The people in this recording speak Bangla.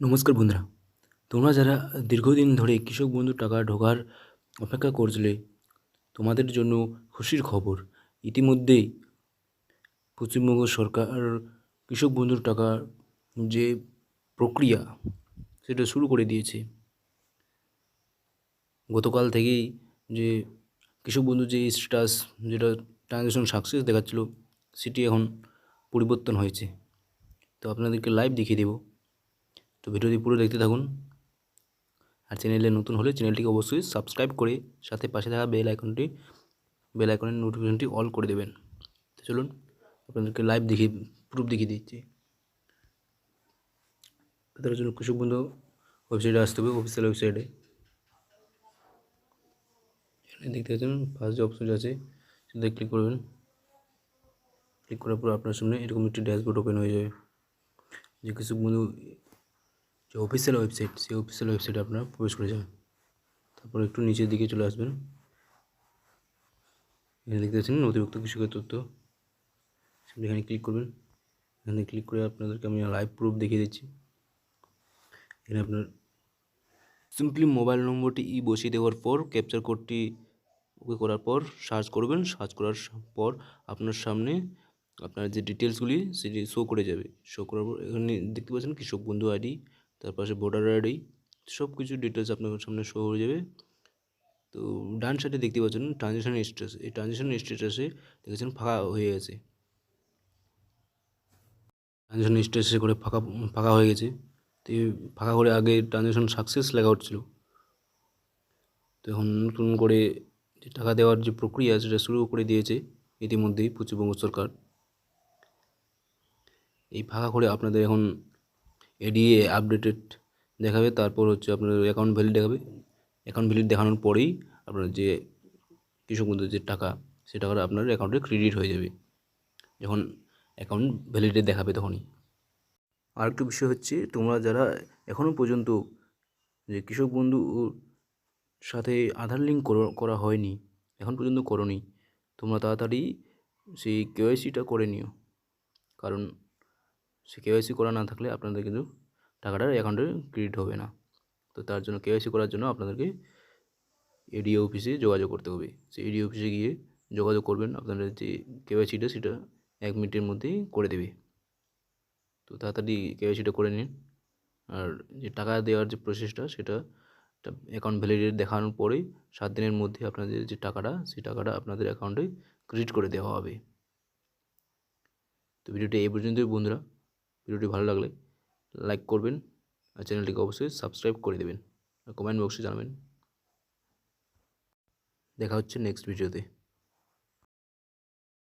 নমস্কার বন্ধুরা। তোমরা যারা দীর্ঘদিন ধরে কৃষক বন্ধু টাকা ঢোকার অপেক্ষা করছিলে, তোমাদের জন্য খুশির খবর, ইতিমধ্যেই পশ্চিমবঙ্গ সরকার কৃষক বন্ধুর টাকা যে প্রক্রিয়া, সেটা শুরু করে দিয়েছে। গতকাল থেকেই যে কৃষক বন্ধু যে স্ট্যাটাস যেটা ট্রানজ্যাকশন সাকসেস দেখাচ্ছিল, সেটি এখন পরিবর্তন হয়েছে। তো আপনাদেরকে লাইভ দেখিয়ে দেবো। তো ভিডিওটি পুরো দেখতে থাকুন। আর চ্যানেলে নতুন হলে চ্যানেলটিকে অবশ্যই সাবস্ক্রাইব করে সাথে পাশে থাকা বেল আইকনটি, বেল আইকনের নোটিফিকেশনটি অল করে দেবেন। তো চলুন, আপনাদেরকে লাইভ দেখিয়ে প্রুফ দেখিয়ে দিচ্ছি। তার জন্য কৃষক বন্ধু ওয়েবসাইটে আসতে হবে অফিসিয়াল ওয়েবসাইটে দেখতে পাচ্ছেন ফার্স্ট যে অপশন আছে, সেটাতে ক্লিক করবেন। ক্লিক করার পর আপনার সামনে এরকম একটি ড্যাশবোর্ড ওপেন হয়ে যাবে। যে কৃষক বন্ধু যে অফিসিয়াল ওয়েবসাইট সেই অফিসিয়াল ওয়েবসাইটে আপনারা প্রবেশ করে যাবেন। তারপর একটু নিচের দিকে চলে আসবেন। এখানে দেখতে পাচ্ছেন নথিভুক্ত কৃষকের তথ্য। এখানে ক্লিক করবেন। এখানে ক্লিক করে আপনাদেরকে আমি লাইভ প্রুফ দেখিয়ে দিচ্ছি। এখানে আপনার সিম্পলি মোবাইল নম্বরটি ই বসিয়ে দেওয়ার পর ক্যাপচার কোডটি ওকে করার পর সার্চ করবেন। সার্চ করার পর আপনার সামনে আপনার যে ডিটেলসগুলি সেটি শো করে যাবে। শো করার পর এখানে দেখতে পাচ্ছেন কৃষক বন্ধু আইডি তার পাশে ভোটার আইডি সব কিছু ডিটেলস আপনার সামনে শো হয়ে যাবে। তো ডান সাইডে দেখতে পাচ্ছেন ট্রানজেকশন স্ট্যাটাস এই ট্রানজেকশন স্ট্যাটাসে দেখেছেন ফাঁকা হয়ে গেছে। ট্রানজেকশন স্ট্যাটাসে করে ফাঁকা ফাঁকা হয়ে গেছে। তো এই ফাঁকা করে আগে ট্রানজেকশন সাকসেস লেখা হচ্ছিল তো এখন নতুন করে যে টাকা দেওয়ার যে প্রক্রিয়া সেটা শুরু করে দিয়েছে ইতিমধ্যেই পশ্চিমবঙ্গ সরকার। এই ফাঁকা করে আপনাদের এখন এডিএ আপডেটেড দেখাবে, তারপর হচ্ছে আপনার অ্যাকাউন্ট ভ্যালিড দেখাবে। অ্যাকাউন্ট ভ্যালিড দেখানোর পরেই আপনার যে কৃষক বন্ধুর যে টাকা, সে টাকাটা আপনার অ্যাকাউন্টে ক্রেডিট হয়ে যাবে। যখন অ্যাকাউন্ট ভ্যালিডে দেখাবে তখনই। আরেকটা বিষয় হচ্ছে, তোমরা যারা এখনও পর্যন্ত যে কৃষক বন্ধু সাথে আধার লিঙ্ক করা হয়নি, এখন পর্যন্ত করনি, তোমরা তাড়াতাড়ি সেই কেওয়াইসিটা করে নিও। কারণ সে কেওয়াইসি করা না থাকলে আপনাদের কিন্তু টাকাটা অ্যাকাউন্টে ক্রেডিট হবে না। তো তার জন্য কেওয়াইসি করার জন্য আপনাদেরকে এডিও অফিসে যোগাযোগ করতে হবে। সেই এডিও অফিসে গিয়ে যোগাযোগ করবেন, আপনাদের যে কেওয়াইসিটা সেটা এক মিনিটের মধ্যেই করে দেবে। তো তাড়াতাড়ি কেওয়াইসিটা করে নিন। আর যে টাকা দেওয়ার যে প্রসেসটা সেটা অ্যাকাউন্ট ভ্যালিডেট দেখানোর পরেই সাত দিনের মধ্যে আপনাদের যে টাকাটা, সেই টাকাটা আপনাদের অ্যাকাউন্টে ক্রেডিট করে দেওয়া হবে। তো ভিডিওটি এই পর্যন্তই, বন্ধুরা। ভিডিওটি ভালো লাগলে লাইক করবেন আর চ্যানেলটিকে অবশ্যই সাবস্ক্রাইব করে দেবেন। কমেন্ট বক্সে জানাবেন। দেখা হচ্ছে নেক্সট ভিডিওতে।